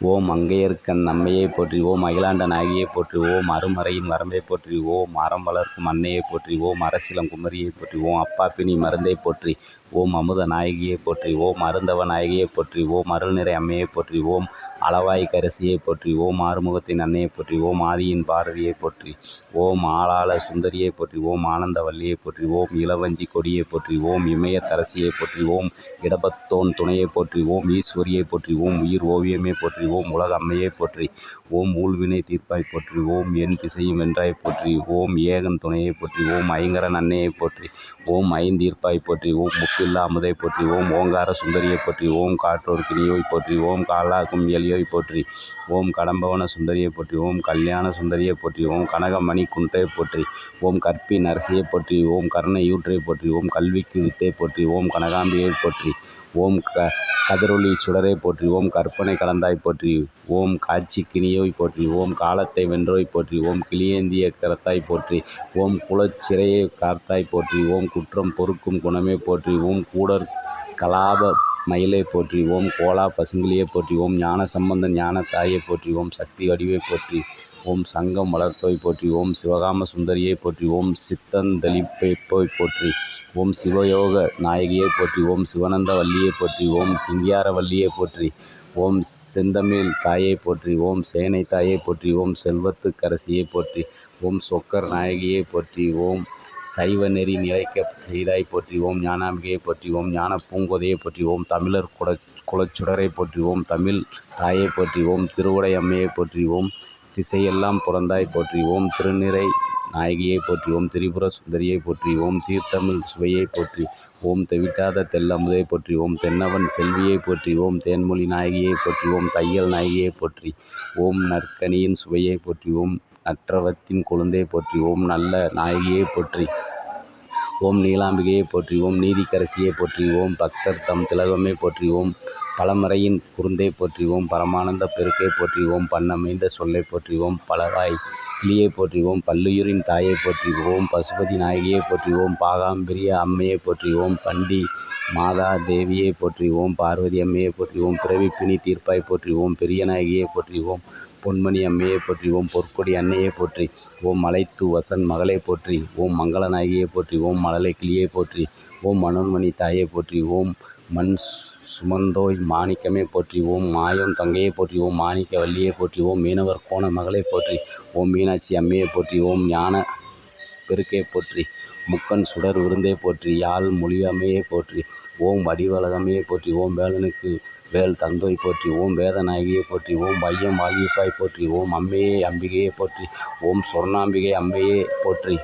ஓம் அங்கையர்க்கன் நம்மையை போற்றி ஓம் அகிலாண்ட நாயகியை போற்றி ஓம் அருமறையின் வரம்பை போற்றி ஓம் மரம் வளர்க்கும் அன்னையை போற்றி ஓம் அரசிலம் குமரியை போற்றி ஓம் அப்பாப்பினி மருந்தை போற்றி ஓம் அமுத நாயகியை போற்றி ஓம் அருந்தவ நாயகியை போற்றி ஓம் அருள்நிறை அம்மையை போற்றி ஓம் அளவாய் கரசியை போற்றி ஓம் ஆறுமுகத்தின் அன்னையை போற்றி ஓம் ஆதியின் பாரதியை போற்றி ஓம் ஆளாள சுந்தரியை போற்றி ஓம் ஆனந்த வள்ளியை போற்றி ஓம் இளவஞ்சி கொடியை போற்றி ஓம் இமயத்தரசியை போற்றி ஓம் இடபத்தோன் துணையை போற்றி ஓம் ஈஸ்வரியை போற்றி ஓம் உயிர் ஓவியமே போற்றி ஓம் உலக அம்மையை போற்றி ஓம் ஊழ்வினை தீர்ப்பாய் போற்றி ஓம் என் திசையும் வென்றாய் போற்றி ஓம் ஏகன் துணையை போற்றி ஓம் ஐங்கரன் அன்னையை போற்றி ஓம் ஐந்தீர்ப்பாய் போற்றி ஓம் முக்கில்லா அமுதை போற்றி ஓம் ஓங்கார சுந்தரியை போற்றி ஓம் காற்றோர் கிளியோய் போற்றி ஓம் காலாக்கும் சுந்தரியை போற்றி ஓம் கடம்பவன சுந்தரியை போற்றி ஓம் கல்யாண சுந்தரியை போற்றி ஓம் கனகமணி குன்றை போற்றி ஓம் கற்பி நரசியை போற்றி ஓம் கருணையூற்றை போற்றி ஓம் கல்விக்கு வித்தை போற்றி ஓம் கனகாம்பியை போற்றி ஓம் க கதிரொளி சுடரை போற்றி ஓம் கற்பனை கலந்தாய் போற்றி ஓம் காட்சி கிணியோய் போற்றி ஓம் காலத்தை வென்றோய் போற்றி ஓம் கிளியேந்திய கரத்தாய் போற்றி ஓம் குலச்சிறையை காத்தாய் போற்றி ஓம் குற்றம் பொறுக்கும் குணமே போற்றி ஓம் கூடர் கலாப மயிலை போற்றி ஓம் கோலா பசுங்கிலியை போற்றி ஓம் ஞான சம்பந்தன் ஞான தாயை போற்றிவோம் ஓம் சக்தி வடிவை போற்றி ஓம் சங்கம் வளர்த்தோய் போற்றி ஓம் சிவகாம சுந்தரியை போற்றி ஓம் சித்தந்தளிப்பை போய் போற்றி ஓம் சிவயோக நாயகியை போற்றி ஓம் சிவனந்த வள்ளியை போற்றி ஓம் சிங்கியார வள்ளியை போற்றி ஓம் செந்தமிழ் தாயை போற்றி ஓம் சேனை தாயை போற்றி ஓம் செல்வத்துக்கரசியை போற்றி ஓம் சொக்கர் நாயகியை போற்றி ஓம் சைவ நெறி நிலைக்க செய்தாய் போற்றி ஓம் ஞானாம்பிகையை போற்றி ஞான பூங்கோதையை போற்றி தமிழர் குல குலச்சுடரை போற்றி தமிழ் தாயை போற்றி திருவுடை அம்மையை போற்றி திசையெல்லாம் பிறந்தாய் போற்றி ஓம் திருநிறை நாயகியை போற்றி திரிபுர சுந்தரியை போற்றி ஓம் தீர்த்தமிழ் சுவையை போற்றி ஓம் தெவிட்டாத தெல்லமுதை போற்றி ஓம் தென்னவன் செல்வியை போற்றி ஓம் தேன்மொழி நாயகியை போற்றி ஓம் தையல் நாயகியை போற்றி ஓம் நற்கனியின் சுவையை போற்றி நற்றவத்தின் குழந்தையை போற்றி ஓம் நல்ல நாயகியை போற்றி ஓம் நீலாம்பிகையை போற்றி ஓம் நீதிக்கரசியை போற்றி ஓம் பக்தர் தம் திலகமே போற்றி ஓம் பலமுறையின் குருந்தை போற்றி பரமானந்த பெருக்கை போற்றிவோம் பண்ணமைந்த சொல்லை போற்றி பலராய் கிளியை போற்றி பல்லுயிரின் தாயை போற்றி ஓம் பசுபதி நாயகியை போற்றி பாகாம்பிரிய அம்மையை போற்றி ஓம் பண்டி மாதா தேவியை போற்றி பார்வதி அம்மையை போற்றி பிறவிப்பினி தீர்ப்பாய் போற்றி பெரிய நாயகியை போற்றி பொன்மணி அம்மையை போற்றிவோம் ஓம் பொற்கொடி அன்னையை போற்றி ஓம் மலைத்து வசன் மகளை போற்றி ஓம் மங்கள நாயகியை போற்றி ஓம் மழலை கிளியை போற்றி ஓம் மனோன்மணி தாயை போற்றி ஓம் மண் சுமந்தோய் மாணிக்கமே போற்றி ஓம் மாயம் தங்கையை போற்றி ஓம் மாணிக்க வள்ளியை போற்றி ஓம் மீனவர் கோண மகளை போற்றி ஓம் மீனாட்சி அம்மையை போற்றி ஓம் ஞான பெருக்கை போற்றி முக்கன் சுடர் விருந்தை போற்றி யாழ் மொழியம்மையை போற்றி ஓம் வடிவலகமையை போற்றி ஓம் வேலனுக்கு வேல் தந்தோய் போற்றி ஓம் வேதநாயகியை போற்றி ஓம் வையம் வாகிப்பாய் போற்றி ஓம் அம்மையே அம்பிகையை போற்றி ஓம் சொர்ணாம்பிகை அம்மையே போற்றி